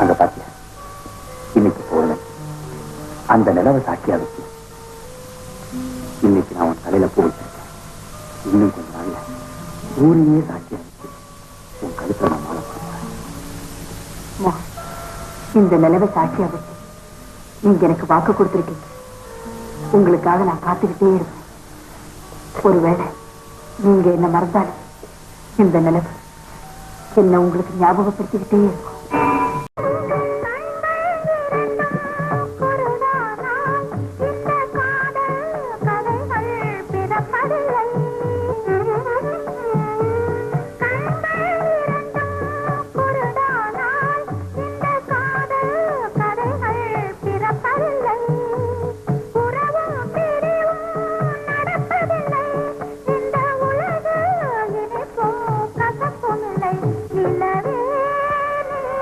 அங்க பாத்தியா? இன்னைக்கு போறேன். அந்த நிலவை சாட்சியா வச்சு இன்னைக்கு நான் உன் தலையில பூ வச்சிருக்கேன். இன்னும் கொஞ்ச நாள்ல ஊரையே சாட்சியா வச்சு உன் கழுத்துல நான் மாலை போடுறேன். இந்த நிலவை சாட்சியா வச்சு நீங்க எனக்கு வாக்கு கொடுத்திருக்கீங்க. உங்களுக்காக நான் காத்துக்கிட்டே இருப்பேன். ஒருவேளை நீங்க என்ன மறந்தாலும் இந்த நிலவு என்ன உங்களுக்கு ஞாபகப்படுத்திக்கிட்டே இருக்கும்.